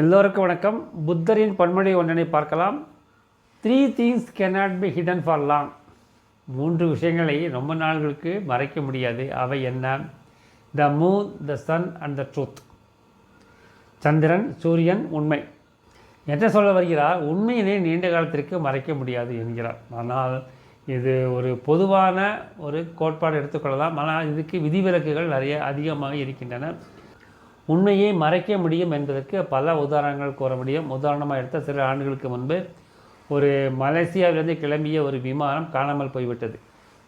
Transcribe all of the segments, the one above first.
எல்லோருக்கும் வணக்கம். புத்தரின் பன்மொழி ஒன்றனை பார்க்கலாம். Three things cannot be hidden for long மூன்று விஷயங்களை ரொம்ப நாள்களுக்கு மறைக்க முடியாது. அவை என்ன? The moon the sun and the truth சந்திரன் சூரியன் உண்மை. என்ன சொல்ல வருகிறார்? உண்மையினை நீண்ட காலத்திற்கு மறைக்க முடியாது என்கிறார். ஆனால் இது ஒரு பொதுவான ஒரு கோட்பாடு எடுத்துக்கொள்ளலாம் ஆனால் இதுக்கு விதிவிலக்குகள் நிறைய அதிகமாக இருக்கின்றன. உண்மையை மறைக்க முடியும் என்பதற்கு பல உதாரணங்கள் கூற முடியும். உதாரணமாக எடுத்த சில ஆண்டுகளுக்கு முன்பு ஒரு மலேசியாவிலிருந்து கிளம்பிய ஒரு விமானம் காணாமல் போய்விட்டது.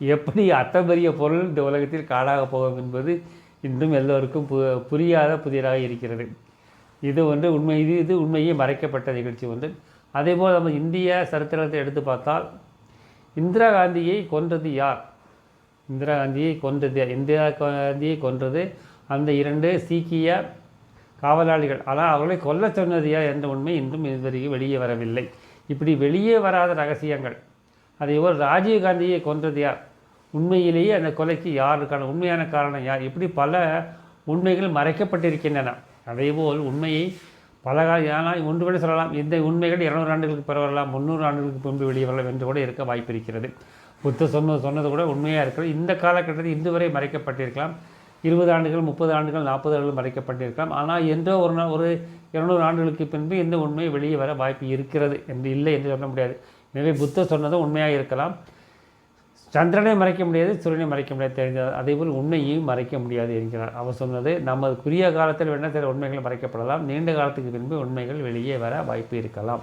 எப்படி அத்தபெரிய பொருள் இந்த உலகத்தில் காடாக போகும் என்பது இன்றும் எல்லோருக்கும் பு புரியாத புதிராக இருக்கிறது. இது ஒன்று. உண்மை இது இது உண்மையே மறைக்கப்பட்ட நிகழ்ச்சி ஒன்று. அதேபோல் நம்ம இந்திய சரித்திரத்தை எடுத்து பார்த்தால் இந்திரா காந்தியை கொன்றது யார்? இந்திரா காந்தியை கொன்றது இந்திரா காந்தியை கொன்றது அந்த இரண்டு சீக்கிய காவலாளிகள். ஆனால் அவர்களை கொல்ல சொன்னதியா என்ற உண்மை இன்றும் இதுவரைக்கும் வெளியே வரவில்லை. இப்படி வெளியே வராத ரகசியங்கள். அதேபோல் ராஜீவ் காந்தியை கொன்றது யார்? உண்மையிலேயே அந்த கொலைக்கு யாருக்கான உண்மையான காரணம் யார்? இப்படி பல உண்மைகள் மறைக்கப்பட்டிருக்கின்றன. அதேபோல் உண்மையை பல கால ஆனால் ஒன்று கூட சொல்லலாம். இந்த உண்மைகள் இருநூறு ஆண்டுகளுக்கு பிறகு வரலாம். முந்நூறு ஆண்டுகளுக்கு முன்பு வெளியே வரலாம் என்று கூட இருக்க வாய்ப்பு இருக்கிறது. புத்த சொன்னது சொன்னது கூட உண்மையாக இருக்கிறது. இந்த காலகட்டத்தில் இன்று வரை மறைக்கப்பட்டிருக்கலாம். இருபது ஆண்டுகள் முப்பது ஆண்டுகள் நாற்பது ஆண்டுகள் மறைக்கப்பட்டிருக்கலாம். ஆனால் என்றோ ஒரு நாள் ஒரு இருநூறு ஆண்டுகளுக்கு பின்பு இந்த உண்மை வெளியே வர வாய்ப்பு இருக்கிறது என்று இல்லை என்று சொல்ல முடியாது. எனவே புத்தர் சொன்னதும் உண்மையாக இருக்கலாம். சந்திரனை மறைக்க முடியாது சூரியனை மறைக்க முடியாது தெரிஞ்சது அதேபோல் உண்மையையும் மறைக்க முடியாது என்கிறார். அவர் சொன்னது நமது குறுகிய காலத்தில் வேண்டாம் சில உண்மைகள் மறைக்கப்படலாம். நீண்ட காலத்துக்கு பின்பு உண்மைகள் வெளியே வர வாய்ப்பு இருக்கலாம்.